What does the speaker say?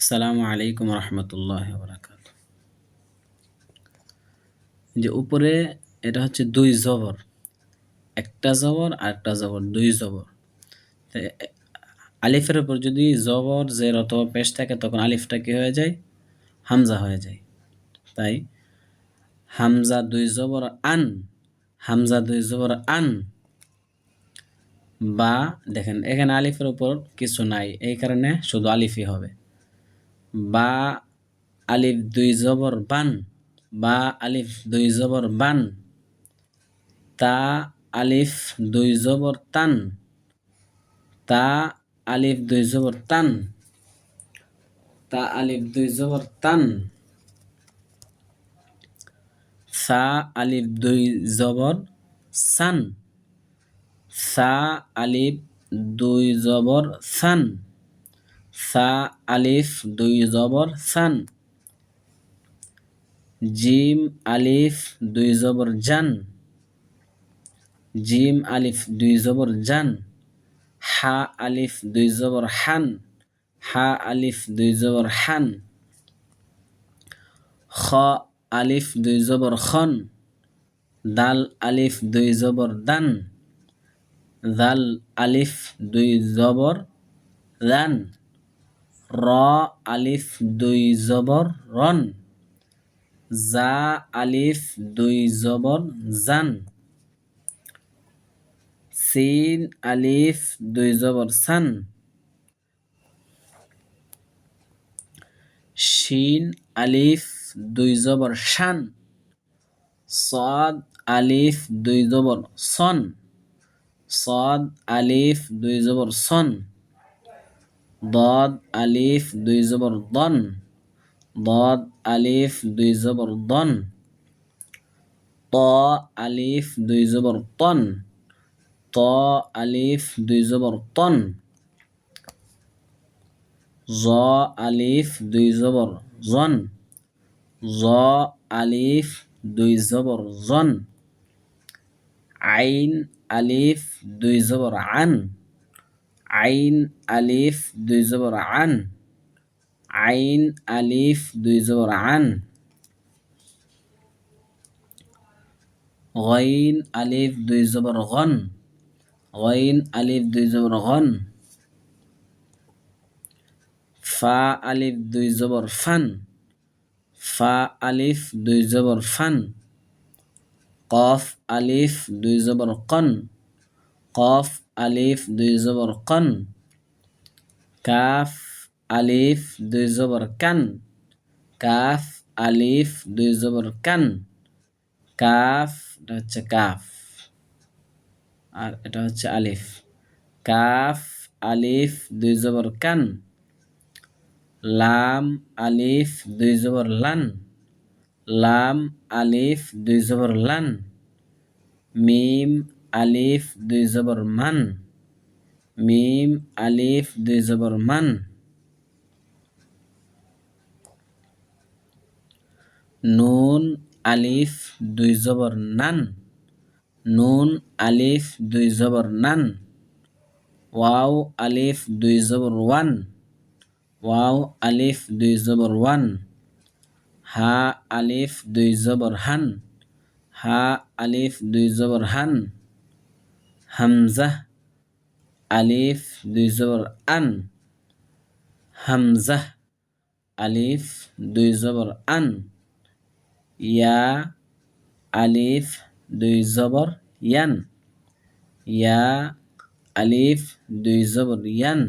আসসালামু আলাইকুম রহমতুল্লাহ বরাকাত যে উপরে এটা হচ্ছে দুই জবর, একটা জবর আর একটা জবর, দুই জবর। আলিফের উপর যদি জবর, জের অথবা পেশ থাকে, তখন আলিফটা কি হয়ে যায়? হামজা হয়ে যায়। তাই হামজা দুই জবর আন, হামজা দুই জবর আন, বা দেখেন, এখানে আলিফের উপর কিছু নাই, এই কারণে শুধু আলিফই হবে। বা আলিফ দুই জবর বান, বা আলিফ দুই জবর বান, তা আলিফ দুই জবর তান, তা আলিফ দুই জবর তান, তা আলিফ দুই জবর তান, সা আলিফ দুই জবর সান, সা আলিফ দুই জবর সান। সা, আলিফ, দুই জবর, সান। জিম, আলিফ, দুই জবর, জান। জিম, আলিফ, দুই জবর, জান। হা, আলিফ, দুই জবর, হান। হা, আলিফ, দুই জবর, হান। খ, আলিফ, দুই জবর, খন। দাল, আলিফ, দুই জবর, দান। দাল, আলিফ, দুই জবর দান র, আলিফ, দুই জবর, রন। জা, আলিফ, দুই জবর, জান। সিন, আলিফ, দুই জবর, সান। শিন, আলিফ, দুই জবর, শান। সদ, আলিফ, দুই জবর, সন। সদ, আলিফ, দুই জবর, সন। দদ আলিফ দুই জবর দন দদ আলিফ দুই জবর দন ত আলিফ দুই জবর তন ত আলিফ দুই জবর তন জ আলিফ দুই জবর জন জ আলিফ দুই জবর জন আইন আলিফ দুই জবর আন আইন আলিফ দুই জবর আন। আইন আলিফ দুই জবর আন। গইন আলিফ দুই জবর গন। গইন আলিফ দুই জবর গন। ফা আলিফ দুই জবর ফান। ফা আলিফ দুই জবর ফান। কফ আলিফ দুই জবর কন। কফ আলিফ দুই জবর কন কাফ আলিফ দুই জবর কান কাফ আলিফ দুই জবর কান কাফ এটা হচ্ছে কাফ আর এটা হচ্ছে আলিফ কাফ আলিফ দুই জবর কান লাম আলিফ দুই জবর লান লাম আলিফ দুই জবর লান মিম আলিফ দুই জবর মান, মিম আলিফ দুই জবর মান। নুন আলিফ দুই জবর নান, নুন আলিফ দুই জবর নান। ওয়াও আলিফ দুই জবর ওয়ান, ওয়াও আলিফ দুই জবর ওয়ান। হা আলিফ দুই জবর হান, হা আলিফ দুই জবর হান। হামজা আলিফ দুই জবর আন হামজা আলিফ দুই জবর আন ইয়া আলিফ দুই জবর ইয়ান ইয়া আলিফ দুই জবর ইয়ান